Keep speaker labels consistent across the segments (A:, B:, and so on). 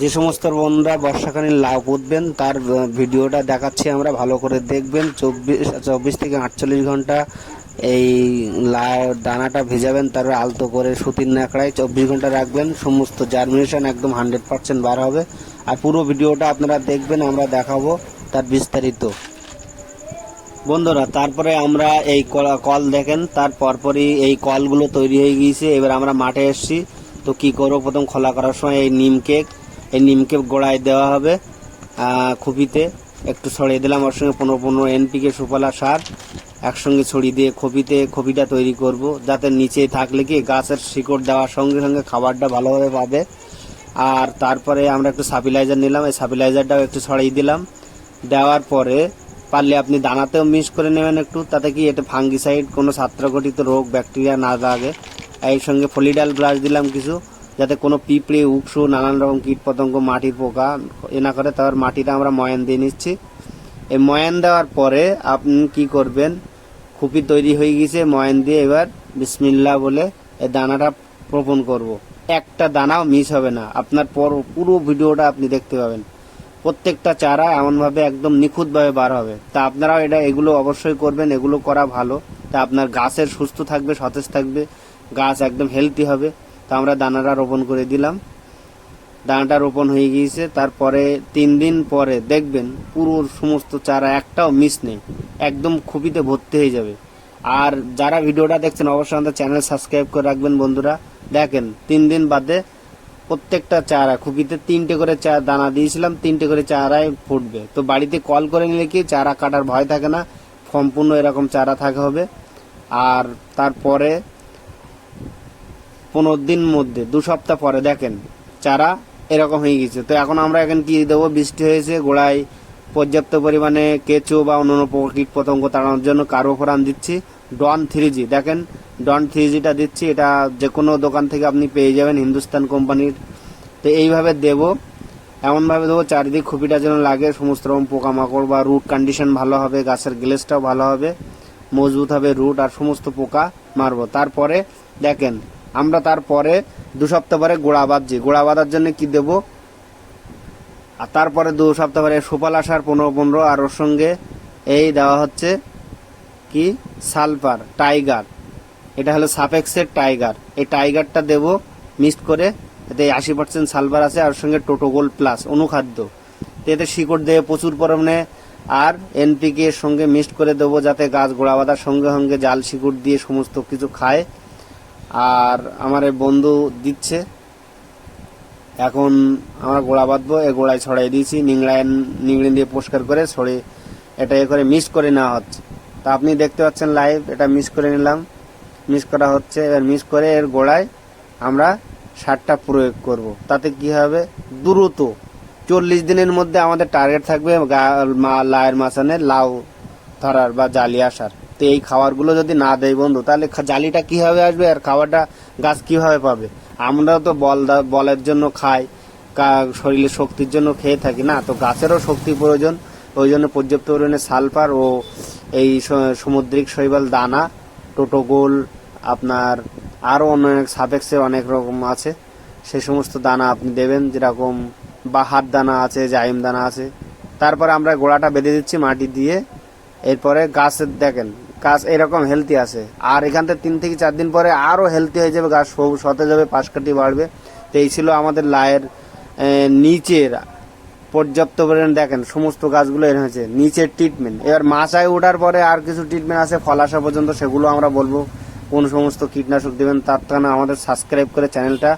A: যে সমস্ত বন্ধুরা বর্ষাকালীন লাউ পুঁতবেন তার ভিডিওটা দেখাচ্ছি আমরা, ভালো করে দেখবেন। চব্বিশ চব্বিশ থেকে আটচল্লিশ ঘণ্টা এই লাউ দানাটা ভেজাবেন, তারপরে আলতো করে সুতির ন্যাকড়ায় চব্বিশ ঘণ্টা রাখবেন। সমস্ত জার্মিনেশন একদম হান্ড্রেড পার্সেন্ট বার হবে। আর পুরো ভিডিওটা আপনারা দেখবেন, আমরা দেখাবো তার বিস্তারিত। বন্ধুরা, তারপরে আমরা এই কল দেখেন, তার পরপরই এই কলগুলো তৈরি হয়ে গিয়েছে। এবার আমরা মাঠে এসেছি। তো কি করব? প্রথম খোলা করার সময় এই নিম কেক এই নিম কেক গোড়ায় দেওয়া হবে খুপিতে একটু ছড়িয়ে দিলাম, ওর সঙ্গে পনেরো পনেরো এনপিকে সুফলা সার, একসঙ্গে ছড়িয়ে দিয়ে খপিতে খপিটা তৈরি করব। যাতে নিচে থাকলে কি গাছের শিকড় দেওয়ার সঙ্গে সঙ্গে খাবারটা ভালোভাবে পাবে। আর তারপরে আমরা একটু সাপিলাইজার নিলাম, এই সাপিলাইজারটাও একটু ছড়িয়ে দিলাম। দেওয়ার পরে পারলে আপনি দানাতেও মিক্স করে নেবেন একটু, তাতে কি এটা ফাঙ্গিসাইড, কোনো ছাত্রঘটিত রোগ, ব্যাকটেরিয়া না লাগে এই সঙ্গে ফলিডাল ব্রাশ দিলাম কিছু, যাতে কোনো পিঁপড়ে, উকসু, নানান রকম কীট পতঙ্গ মাটির পোকা এ না করে তার মাটিটা আমরা ময়ান দিয়ে নিচ্ছি। এই ময়ান দেওয়ার পরে আপনি কি করবেন? খুপি তৈরি হয়ে গেছে, ময়ান দিয়ে এবার বিসমিল্লা বলে এই দানাটা রোপণ করব। একটা দানাও মিস হবে না। আপনার পর পুরো ভিডিওটা আপনি দেখতে পাবেন। প্রত্যেকটা চারা এমনভাবে একদম নিখুঁতভাবে বার হবে। তা আপনারাও এটা, এগুলো অবশ্যই করবেন, এগুলো করা ভালো। তা আপনার গাছের সুস্থ থাকবে, সতেজ থাকবে। গাছ একদম হেলদি হবে। তা আমরা দানাটা রোপণ করে দিলাম। দানাটা রোপণ হয়ে গিয়েছে। তারপরে তিন দিন পরে দেখবেন পুরো সমস্ত চারা একটাও মিস নেই। একদম খুবিতে ভর্তি হয়ে যাবে। আর যারা ভিডিওটা দেখছেন, অবশ্যই আমাদের চ্যানেল সাবস্ক্রাইব করে রাখবেন বন্ধুরা। দেখেন, তিন দিন বাদে প্রত্যেকটা চারা, খুবিতে তিনটে করে চা, দানা দিয়েছিলাম, তিনটে করে চারাই ফুটবে। তো বাড়িতে কল করে নিলে কি, চারা কাটার ভয় থাকে না। সম্পূর্ণ এরকম চারা থাকা হবে। আর তারপরে পনেরো দিন মধ্যে, দু সপ্তাহ পরে, দেখেন। চারা এরকম হয়ে গেছে। তো এখন আমরা এখন কি দেবো? বৃষ্টি হয়েছে, গোড়ায় পর্যাপ্ত পরিমাণে কেঁচো বা অন্যান্য কীট পতঙ্গ তাড়ানোর জন্য কার্বোফোরান দিচ্ছি। ডন থ্রি জি দেখেন, ডন থ্রি জিটা দিচ্ছি। এটা যে কোনো দোকান থেকে আপনি পেয়ে যাবেন, হিন্দুস্তান কোম্পানির। তো এইভাবে দেবো। এমনভাবে দেবো, চারিদিক খুপিটা যেন লাগে, সমস্ত রকম পোকামাকড় বা রুট কন্ডিশন ভালো হবে, গাছের গ্লেসটাও ভালো হবে, মজবুত হবে রুট আর সমস্ত পোকা মারবো। তারপরে দেখেন আমরা তারপরে দু সপ্তাহ পরে গোড়া বাঁধছি। গোড়া বাঁধার জন্য কি দেবো? আর তারপরে দু সপ্তাহ পরে সুপাল আসার পনেরো পনেরো আর ওর সঙ্গে এই দেওয়া হচ্ছে কি? Sulphur tiger. এটা হলো সাপেক্সের টাইগার। এই টাইগারটা দেব মিক্সড করে। এতে আশি পার্সেন্ট সালফার আছে আর সঙ্গে টোটোগোল প্লাস অনুখাদ্য। এতে শিকড় দেবে প্রচুর পরিমাণে আর এনপিকে সঙ্গে মিক্সড করে দেবো যাতে গাছ গোড়া বাঁধার সঙ্গে সঙ্গে জাল শিকড় দিয়ে সমস্ত কিছু খায়। আর আমার এই বন্ধু দিচ্ছে। এখন আমরা গোড়া বাঁধবো এই গোড়ায় ছড়াই দিয়েছি, নিংড়ায় নিংড়ি দিয়ে পরিষ্কার করে ছড়ে এটা এ করে মিস করে নেওয়া হচ্ছে। তা আপনি দেখতে পাচ্ছেন লাইভ, এটা মিস করে নিলাম। মিস করা হচ্ছে, এবার মিস করে এর গোড়ায় আমরা সারটা প্রয়োগ করব। তাতে কি হবে? দ্রুত। চল্লিশ দিনের মধ্যে আমাদের টার্গেট থাকবে লাউয়ের মাছানে লাউ ধরার বা জালি আসার তো এই খাবারগুলো যদি না দেয় বন্ধু, তাহলে জালিটা কীভাবে আসবে আর খাবারটা গাছ কীভাবে পাবে? আমরাও তো বল বলের জন্য খাই শরীরে শক্তির জন্য খেয়ে থাকি না, তো গাছেরও শক্তি প্রয়োজন। ওই জন্য পর্যাপ্ত পরিমাণে সালফার ও এই সামুদ্রিক শৈবাল, দানা টোটোগোল আপনার আরও অন্য অনেক সাপেক্সে অনেক রকম আছে। সে সমস্ত দানা আপনি দেবেন, যেরকম বাহার দানা আছে, জাইম দানা আছে। তারপরে আমরা গোড়াটা বেঁধে দিচ্ছি মাটি দিয়ে। এরপরে গাছের দেখেন গাছ এরকম হেলদি আছে। আর এখান থেকে তিন থেকে চার দিন পরে আরও হেলদি হয়ে যাবে গাছ সবুজ সতেজ হবে পাশ কাটি বাড়বে। তো এই ছিল আমাদের লায়ের নিচের পর্যাপ্ত পরিমাণ, দেখেন সমস্ত গাছগুলো এর হয়েছে, নিচের ট্রিটমেন্ট এবার মাছায় ওঠার পরে আর কিছু ট্রিটমেন্ট আছে, ফল আসা পর্যন্ত সেগুলো আমরা বলব। কোন সমস্ত কীটনাশক দেবেন, তার জন্য আমাদের সাবস্ক্রাইব করে চ্যানেলটা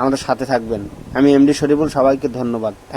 A: আমাদের সাথে থাকবেন। আমি এমডি শরীফুল, সবাইকে ধন্যবাদ। থ্যাংক